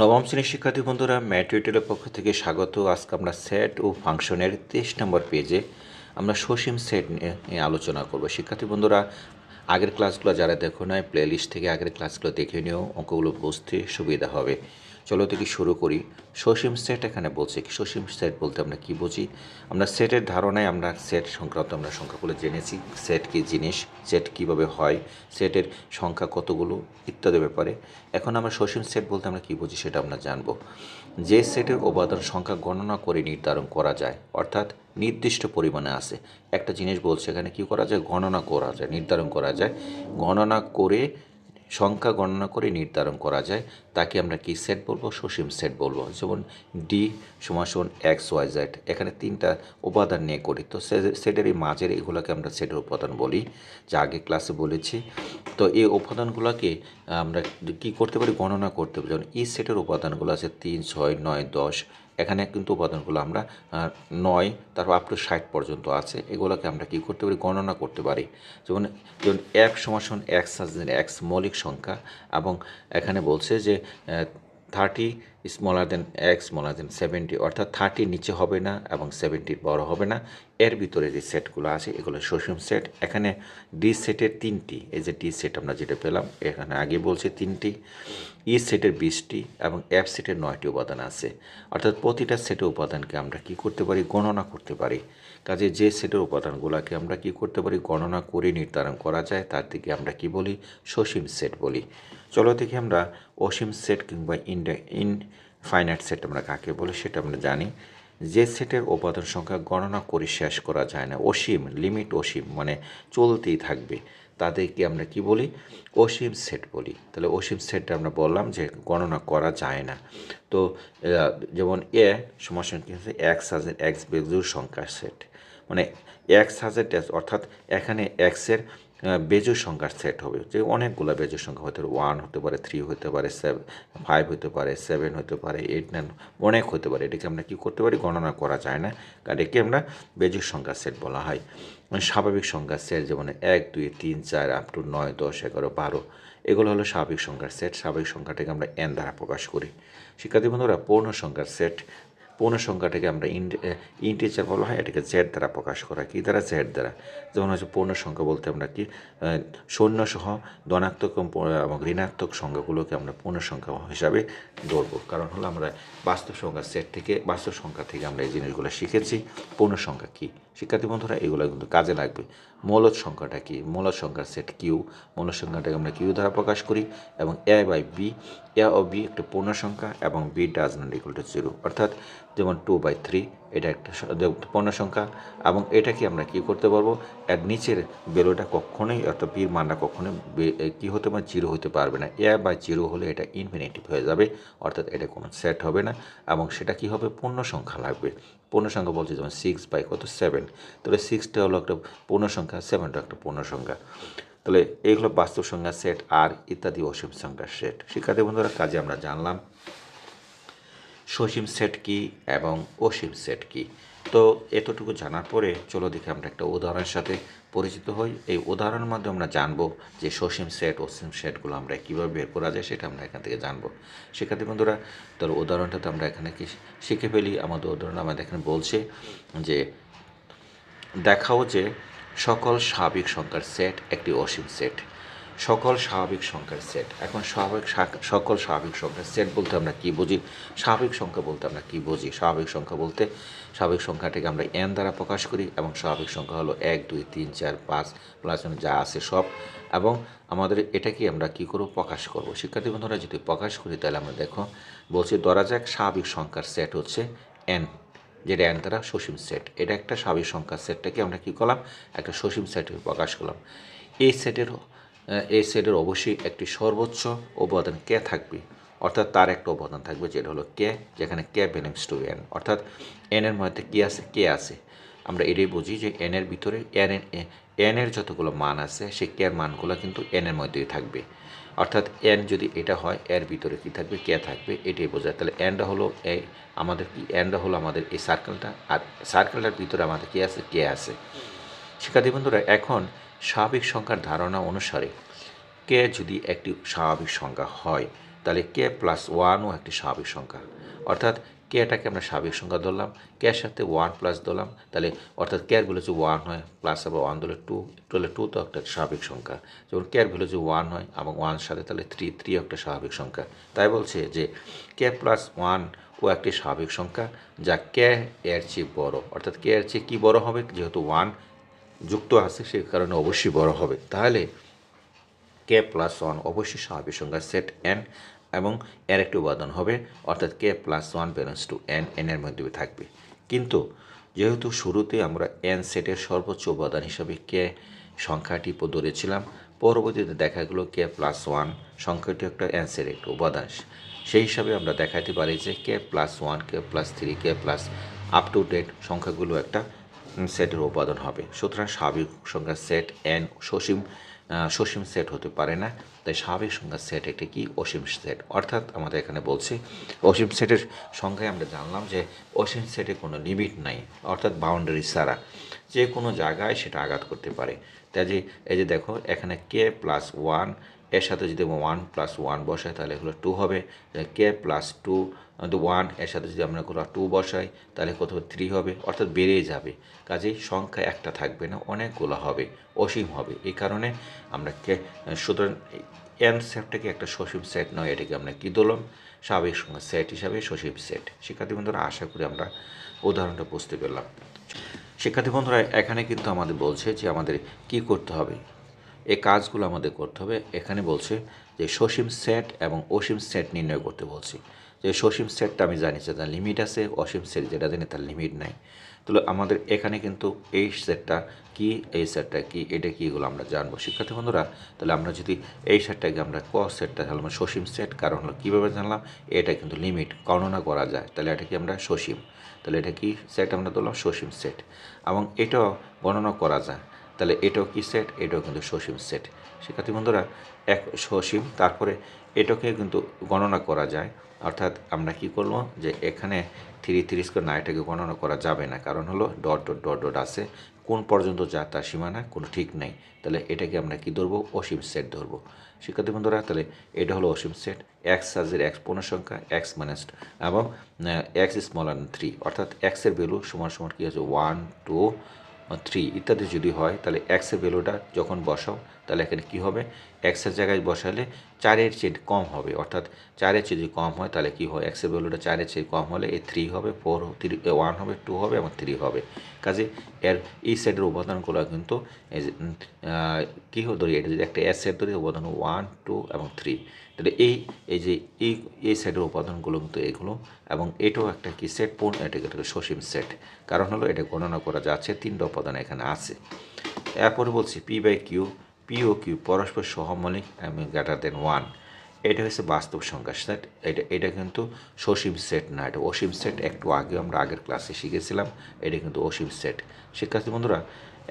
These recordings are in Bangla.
নবম শ্রেণির শিক্ষার্থী বন্ধুরা, ম্যাট্রিটেলের পক্ষ থেকে স্বাগত। আজকে আমরা সেট ও ফাংশনের তেইশ নম্বর পেজে আমরা সসীম সেট নিয়ে আলোচনা করব। শিক্ষার্থী বন্ধুরা, আগের ক্লাসগুলো যারা দেখো নয় প্লেলিস্ট থেকে আগের ক্লাসগুলো দেখে নিও। অঙ্কগুলো বুঝতে সুবিধা হবে। চলো থেকে শুরু করি। সসীম সেট এখানে বলছে সসীম সেট বলতে আমরা কি বুঝি? আমরা সেটের ধারণায় আমরা সেট সংক্রান্ত আমরা সংখ্যাগুলো জেনেছি। সেট কি জিনিস? সেট কীভাবে হয়? সেটের সংখ্যা কতগুলো? ইত্যাদি ব্যাপারে। এখন আমরা সসীম সেট বলতে আমরা কি বুঝি সেটা আমরা জানব। যে সেটের উপাদান সংখ্যা গণনা করে নির্ধারণ করা যায়, অর্থাৎ নির্দিষ্ট পরিমাণে আছে। একটা জিনিস বলছে এখানে কি করা যায়? গণনা করা যায়, নির্ধারণ করা যায়। গণনা করে, সংখ্যা গণনা করে নির্ধারণ করা যায়। তাকে আমরা কি সেট বলব? সসীম সেট বলব। যেমন ডি সমান সমান এক্স ওয়াই জেড এখানে তিনটা উপাদান নিয়ে করি তো সেটের এই মাঝের এগুলোকে আমরা সেটের উপাদান বলি, যা আগে ক্লাসে বলেছি। তো এই উপাদানগুলোকে আমরা কি করতে পারি? গণনা করতে পারি। যেমন ই সেটের উপাদানগুলো আছে তিন, ছয়, নয়, দশ। এখানে কিন্তু উপাদানগুলো আমরা নয়, তারপর আপ টু ষাট পর্যন্ত আছে। এগুলোকে আমরা কি করতে পারি? গণনা করতে পারি। যেমন যেমন এক সমাসন এক্স এক্স মৌলিক সংখ্যা। এবং এখানে বলছে যে thirty smaller than X smaller than seventy অর্থাৎ থার্টির নিচে হবে না এবং সেভেন্টির বড় হবে না। এর ভিতরে যে সেটগুলো আছে, এগুলো সসীম সেট এখানে ডি সেটের তিনটি, এই যে ডি সেট আমরা যেটা পেলাম, এখানে আগে বলছে তিনটি ই সেটের বিশটি এবং এফ সেটের নয়টি উপাদান আছে। অর্থাৎ প্রতিটা সেটের উপাদানকে আমরা কি করতে পারি? গণনা করতে পারি। কাজে যে সেটের উপাদানগুলোকে আমরা কি করতে পারি, গণনা করে নির্ধারণ করা যায়, তার দিকে আমরা কি বলি? সসীম সেট বলি। চলো দেখি আমরা অসীম সেট কিংবা ইনডে ইনফাইনাইট সেট আমরা কাকে বলি সেটা আমরা জানি। যে সেটের উপাদান সংখ্যা গণনা করে শেষ করা যায় না। অসীম, লিমিট অসীম মানে চলতেই থাকবে। তাদেরকে আমরা কি বলি? অসীম সেট বলি। তাহলে অসীম সেটটা আমরা বললাম যে গণনা করা যায় না। তো যেমন এ সমাসন কি এক্স হাজার এক্স বেজুর সংখ্যার সেট। মানে এক্স হাজার অর্থাৎ এখানে এক্সের বেজোর সংখ্যার সেট হবে। যে অনেকগুলো বেজোর সংখ্যা হতে পারে ওয়ান হতে পারে থ্রি হতে পারে সেভেন ফাইভ হতে পারে সেভেন হতে পারে এইট নাইন অনেক হতে পারে। এটাকে আমরা কি করতে পারি? গণনা করা যায় না। কারণ একে আমরা বেজোর সংখ্যার সেট বলা হয়। মানে স্বাভাবিক সংখ্যার সেট যেমন এক, দুই, তিন, চার আপ টু নয়, দশ, এগারো, বারো, এগুলো হলো স্বাভাবিক সংখ্যার সেট স্বাভাবিক সংখ্যাটাকে আমরা এন দ্বারা প্রকাশ করি। শিক্ষার্থী বন্ধুরা, পূর্ণ সংখ্যার সেট পূর্ণ সংখ্যাটাকে আমরা ইন্টিজার বলা হয়, এটাকে জেড দ্বারা প্রকাশ করা, কি দ্বারা? জেড দ্বারা। যেমন হচ্ছে পূর্ণ সংখ্যা বলতে আমরা কি শূন্য সহ ধনাত্মক এবং ঋণাত্মক সংখ্যাগুলোকে আমরা পূর্ণ সংখ্যা হিসাবে ধরবো। কারণ হলো আমরা বাস্তব সংখ্যা সেট থেকে, বাস্তব সংখ্যা থেকে আমরা এই জিনিসগুলো শিখেছি। পূর্ণ সংখ্যা কী? শিক্ষার্থী বন্ধুরা, এগুলো কিন্তু কাজে লাগবে। মৌলত সংখ্যাটা কি? মৌলত সংখ্যার সেট কিউ মৌলত সংখ্যাটাকে আমরা কিউ দ্বারা প্রকাশ করি এবং এ বাই বি এ ও বি একটা পূর্ণ সংখ্যা এবং B does not equal to zero অর্থাৎ যেমন টু বাই থ্রি এটা একটা পূর্ণ সংখ্যা, এবং এটাকে আমরা কি করতে পারব? এর নিচের বেলোটা কখনোই, অর্থাৎ বির মানটা কখনোই কি হতে পারে? জিরো হতে পারবে না। এ বা জিরো হলে এটা ইনফিনিটিভ হয়ে যাবে, অর্থাৎ এটা কোনো সেট হবে না, এবং সেটা কি হবে? পূর্ণ সংখ্যা লাগবে। পূর্ণ সংখ্যা বলছে যেমন সিক্স বাই কত? সেভেন তাহলে সিক্সটা হলো একটা পূর্ণ সংখ্যা সেভেনটা একটা পূর্ণ সংখ্যা। তাহলে এইগুলো বাস্তব সংখ্যা সেট আর ইত্যাদি অসীম সংখ্যার সেট শিক্ষার্থী বন্ধুরা, কাজে আমরা জানলাম। সসীম সেট কি এবং অসীম সেট কি? তো এতটুকু জানার পরে চলো দেখে আমরা একটা উদাহরণের সাথে পরিচিত হই। এই উদাহরণের মাধ্যমে আমরা জানব যে সসীম সেট, অসীম সেটগুলো আমরা কীভাবে বের করা যায় সেটা আমরা এখান থেকে জানব। শিক্ষার্থী বন্ধুরা, তাহলে উদাহরণটা তো আমরা এখানে কি শিখে ফেলি? আমাদের উদাহরণ আমাদের এখানে বলছে যে দেখাও যে সকল স্বাভাবিক সংখ্যার সেট একটি অসীম সেট। সকল স্বাভাবিক সংখ্যার সেট। এখন স্বাভাবিক সকল স্বাভাবিক সংখ্যার সেট বলতে আমরা কি বুঝি? স্বাভাবিক সংখ্যা বলতে আমরা কি বুঝি? স্বাভাবিক সংখ্যা বলতে, স্বাভাবিক সংখ্যাটাকে আমরা এন দ্বারা প্রকাশ করি এবং স্বাভাবিক সংখ্যা হলো এক, দুই, তিন, চার, পাঁচ প্লাস যা আছে সব। এবং আমাদের এটাকে আমরা কি করব? প্রকাশ করব। শিক্ষার্থী বন্ধুরা, যদি প্রকাশ করি, তাহলে আমরা দেখো, বলছি ধরা যাক স্বাভাবিক সংখ্যার সেট হচ্ছে এন যেটা এন দ্বারা সসীম সেট। এটা একটা স্বাভাবিক সংখ্যার সেটটাকে আমরা কী করলাম? একটা সসীম সেট প্রকাশ করলাম। এই সেটের এই সেটের অবশ্যই একটি সর্বোচ্চ উপাদান কে থাকবে? অর্থাৎ তার একটা অবদান থাকবে, যেটা হলো কে, যেখানে কে বিলংস টু এন। অর্থাৎ এন এর মধ্যে কী আছে? কে আছে। আমরা এটাই বুঝি যে এন এর ভিতরে এন এন এর যতগুলো মান আছে, সেই কে এর মানগুলো কিন্তু এন এর মধ্যেই থাকবে। অর্থাৎ এন যদি এটা হয়, এর ভিতরে কি থাকবে? কে থাকবে, এটাই বোঝায় তাহলে এনটা হলো এই আমাদের কি? এনটা হলো আমাদের এই সার্কেলটা আর সার্কেলটার ভিতরে আমাদের কি আছে? কে আছে। শিক্ষার্থী বন্ধুরা, এখন স্বাভাবিক সংখ্যার ধারণা অনুসারে কে যদি একটি স্বাভাবিক সংখ্যা হয়, তাহলে কে প্লাস ওয়ানও একটি স্বাভাবিক সংখ্যা। অর্থাৎ কেটাকে আমরা স্বাভাবিক সংখ্যা ধরলাম, কের সাথে ওয়ান প্লাস ধরলাম, তাহলে অর্থাৎ কেয়ার ভ্যালু যদি ওয়ান হয় প্লাস আবার ওয়ান ধরলে টু টু হলে টু তো একটা স্বাভাবিক সংখ্যা। যেমন কেয়ার ভ্যালু যদি ওয়ান হয় এবং ওয়ান সাথে তাহলে থ্রি থ্রি একটা স্বাভাবিক সংখ্যা। তাই বলছে যে কে প্লাস ওয়ান ও একটি স্বাভাবিক সংখ্যা, যা কে এর চেয়ে বড়। অর্থাৎ কে এর চেয়ে কী বড় হবে? যেহেতু ওয়ান যুক্ত আছে সেই কারণে অবশ্যই বড় হবে। তাহলে কে প্লাস ওয়ান অবশ্যই স্বাভাবিক সংখ্যা সেট এন এবং এর একটি উপাদান হবে, অর্থাৎ K plus one belongs to N N এর মধ্যে থাকবে। কিন্তু যেহেতু শুরুতে আমরা এন সেটের সর্বোচ্চ উপাদান হিসাবে কে সংখ্যাটি ধরেছিলাম, পরবর্তীতে দেখা গেলো কে প্লাস ওয়ান সংখ্যাটি একটা এন সেটের একটা উপাদান। সেই হিসাবে আমরা দেখাতে পারি যে K plus one K plus three K plus up to date সংখ্যাগুলো একটা সেটের উপাদান হবে। সুতরাং স্বাভাবিক সংখ্যার সেট এন সসীম সসীম সেট হতে পারে না। তাই স্বাভাবিক সংখ্যার সেট একটি কি? অসীম সেট অর্থাৎ আমাদের এখানে বলছি, অসীম সেটের সংখ্যায় আমরা জানলাম যে অসীম সেটে কোনো লিমিট নাই, অর্থাৎ বাউন্ডারি ছাড়া। যে কোনো জায়গায় সেটা আঘাত করতে পারে। তাই যে, এই যে দেখো, এখানে কে প্লাস ওয়ানের সাথে যদি ওয়ান প্লাস ওয়ান বসাই তাহলে এগুলো টু হবে। কে প্লাস টু ওয়ানের সাথে যদি আমরা কোনো টু বসাই, তাহলে কোথাও থ্রি হবে। অর্থাৎ বেড়েই যাবে। কাজেই সংখ্যা একটা থাকবে না, অনেকগুলো হবে, অসীম হবে। এই কারণে আমরা সুতরাং এন সেটটাকে একটা সসীম সেট নয়, এটাকে আমরা কী দিলাম স্বাভাবিক সংখ্যা সেট হিসাবে সসীম সেট শিক্ষার্থী বন্ধুরা, আশা করি আমরা উদাহরণটা বুঝতে পারলাম। শিক্ষার্থী বন্ধুরা, এখানে কিন্তু আমাদের বলছে যে আমাদের কি করতে হবে? এই কাজগুলো আমাদের করতে হবে। এখানে বলছে যে সসীম সেট এবং অসীম সেট নির্ণয় করতে বলছি। যে সসীম সেটটা আমি জানি যে তার লিমিট আছে, অসীম সেট যেটা জানি তার লিমিট নাই। তাহলে আমাদের এখানে কিন্তু এই সেটটা কি, এই সেটটা কি, এটা কি এগুলো আমরা জানব। শিক্ষার্থী বন্ধুরা, তাহলে আমরা যদি এই সেটটাকে আমরা ক সেটটা আমরা সসীম সেট, কারণ হলো কীভাবে জানলাম? এটা কিন্তু লিমিট গণনা করা যায়। তাহলে এটা কি আমরা সসীম? তাহলে এটা কি সেট আমরা ধরলাম? সসীম সেট। এবং এটাও গণনা করা যায়। তাহলে এটাও কি সেট এটাও কিন্তু সসীম সেট শিক্ষার্থী বন্ধুরা, এক সসীম, তারপরে এটাকে কিন্তু গণনা করা যায়। অর্থাৎ আমরা কি করব? যে এখানে থ্রি থ্রি স্কোয়ার না, এটাকে গণনা করা যাবে না। কারণ হলো ডট ডট ডট ডট আছে। কোন পর্যন্ত যা তার সীমানা কোনো ঠিক নেই। তাহলে এটাকে আমরা কি ধরবো? অসীম সেট ধরবো। শিক্ষার্থী বন্ধুরা, তাহলে এটা হলো অসীম সেট এক্স সাজের এক্স পূর্ণ সংখ্যা এক্স মাইনাস এবং এক্স স্মলার থ্রি অর্থাৎ এক্সের ভ্যালু সমান সমান কী হচ্ছে ওয়ান টু থ্রি ইত্যাদি যদি হয় তাহলে এক্সের ভ্যালুটা যখন বসাও তাহলে এখানে কী হবে? এক্সের জায়গায় বসালে চারের চেয়ে কম হবে। অর্থাৎ চারের চেয়ে যদি কম হয়, তাহলে কী হয়? এক্সের ভ্যালুটা চারের চেয়ে কম হলে এ থ্রি হবে ফোর থ্রি ওয়ান হবে টু হবে, এবং থ্রি হবে। কাজে এর এই সেটের উপাদানগুলো কিন্তু কী হবে ধরি, এটা যদি একটা এস সেট ধরি, উপাদান ওয়ান টু এবং থ্রি তাহলে এই এই যে, এই এই সেটের উপাদানগুলো কিন্তু এগুলো, এবং এটাও একটা কি সেট পূর্ণ এটাকে সসীম সেট কারণ হলো এটা গণনা করা যাচ্ছে, তিনটা উপাদান এখানে আছে। এরপরে বলছি পি বাই কিউ পি ও কিউ পরস্পর সহমৌলিক এবং গ্রেটার দেন ওয়ান এটা হচ্ছে বাস্তব সংখ্যা। সেট এটা এটা কিন্তু সসীম সেট না। এটা অসীম সেট একটু আগে আমরা আগের ক্লাসে শিখেছিলাম। এটা কিন্তু অসীম সেট শিক্ষার্থী বন্ধুরা,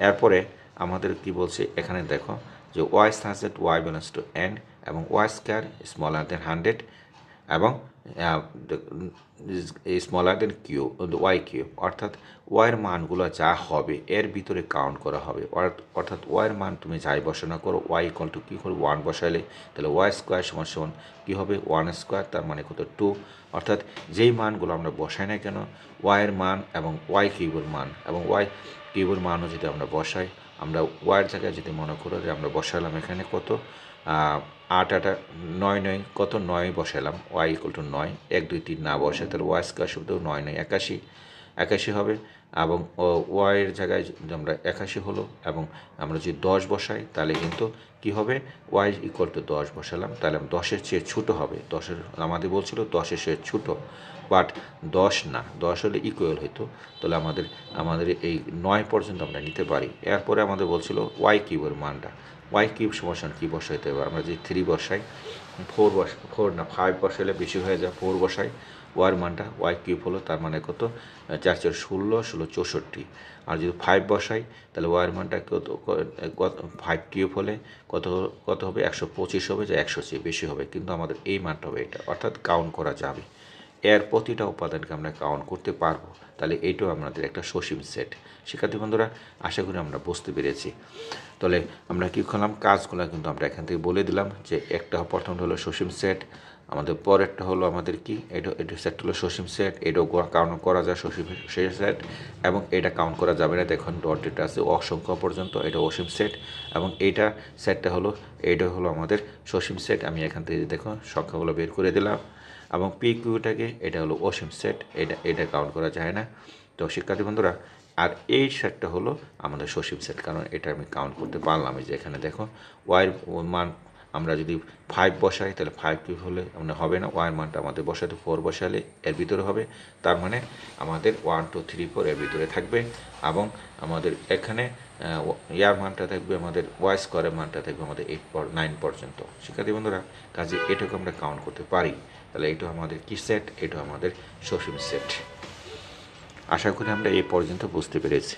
এরপরে আমাদের কি বলছে? এখানে দেখো যে Y such that Y belongs to N এবং Y square smaller than hundred এবং smaller than Q Y Q অর্থাৎ ওয়াইয়ের মানগুলো যা হবে, এর ভিতরে কাউন্ট করা হবে। অর্থ- অর্থাৎ ওয়াইয়ের মান তুমি যাই বসানো করো ওয়াই ইকল টু কী করো ওয়ান বসাইলে, তাহলে ওয়াই স্কোয়ার সমান সমান কী হবে? ওয়ান স্কোয়ার তার মানে কত? টু অর্থাৎ যেই মানগুলো আমরা বসাই না কেন ওয়াইয়ের মান এবং ওয়াই কিউবের মান, এবং ওয়াই কিউবের মানও যদি আমরা বসাই, আমরা ওয়াইয়ের জায়গায় যদি মনে করো যে আমরা বসালাম এখানে কত? আট আটা নয় নয়, কত নয় বসালাম? ওয়াই ইকুয়াল টু নয়, এক, দুই, তিন না বসে তাহলে ওয়াই স্কোয়ার শব্দ নয় নয়, একাশি একাশি হবে। এবং ওয়াইয়ের জায়গায় আমরা একাশি হলো এবং আমরা যদি দশ বসাই, তাহলে কিন্তু কি হবে? ওয়াই ইকুয়াল টু দশ বসালাম, তাহলে দশের চেয়ে ছোটো হবে। দশের, আমাদের বলছিল দশের চেয়ে ছোটো বাট দশ না, দশ হলে ইকুয়াল হইতো। তাহলে আমাদের আমাদের এই নয় পর্যন্ত আমরা নিতে পারি। এরপরে আমাদের বলছিল ওয়াই কিউবের মানটা। ওয়াই কিউব সমান কী বসাইতে হবে আমরা যদি থ্রি বসাই ফোর বস ফোর না ফাইভ বসাইলে বেশি হয়ে যায় ফোর বসাই। ওয়ার মানটা? ওয়াই কিউব হলো? তার মানে কত? চার চার, ষোলো ষোলো, চৌষট্টি। আর যদি ফাইভ বসাই, তাহলে ওয়ার মানটা কত? ফাইভ কিউব হলে কত কত হবে? একশো পঁচিশ হবে, যে একশো চেয়ে বেশি হবে। কিন্তু আমাদের এই মানটা হবে এটা। অর্থাৎ কাউন্ট করা যাবে। এর প্রতিটা উপাদানকে আমরা কাউন্ট করতে পারব। তাহলে এইটাও আমাদের একটা সসীম সেট শিক্ষার্থী বন্ধুরা, আশা করি আমরা বুঝতে পেরেছি। তাহলে আমরা কী করলাম? কাজগুলো কিন্তু আমরা এখান থেকে বলে দিলাম যে একটা প্রথমটা হলো সসীম সেট আমাদের পরেরটা হলো আমাদের কি? এটা এটা সেট হলো সসীম সেট এটাও কাউন্ট করা যায় সসীম সেট এবং এটা কাউন্ট করা যাবে না। দেখুন ডট এটা আছে অসংখ্য পর্যন্ত, এটা অসীম সেট এবং এইটা সেটটা হলো এইটা হলো আমাদের সসীম সেট আমি এখান থেকে দেখুন, সংখ্যাগুলো বের করে দিলাম। এবং পি কিউটাকে এটা হলো অসীম সেট, এটা এটা কাউন্ট করা যায় না। তো শিক্ষার্থী বন্ধুরা, আর এই সেটটা হলো আমাদের সসীম সেট, কারণ এটা আমি কাউন্ট করতে পারলাম যে এখানে দেখো ওয়াইয়ের মান আমরা যদি ফাইভ বসাই, তাহলে ফাইভ কিউব হলে মানে হবে না ওয়ার মানটা আমাদের বসাতে ফোর বসালে এর ভিতরে হবে, তার মানে আমাদের ওয়ান টু থ্রি ফোর এর ভিতরে থাকবে এবং আমাদের এখানে ইয়ার মানটা থাকবে আমাদের ওয়াই স্কোয়ারের মানটা থাকবে আমাদের এইট পর নাইন পর্যন্ত। শিক্ষার্থী বন্ধুরা, কাজে এটাকে আমরা কাউন্ট করতে পারি। তাহলে এটা আমাদের কি সেট এটা আমাদের সসীম সেট আশা করি আমরা এই পর্যন্ত বুঝতে পেরেছি।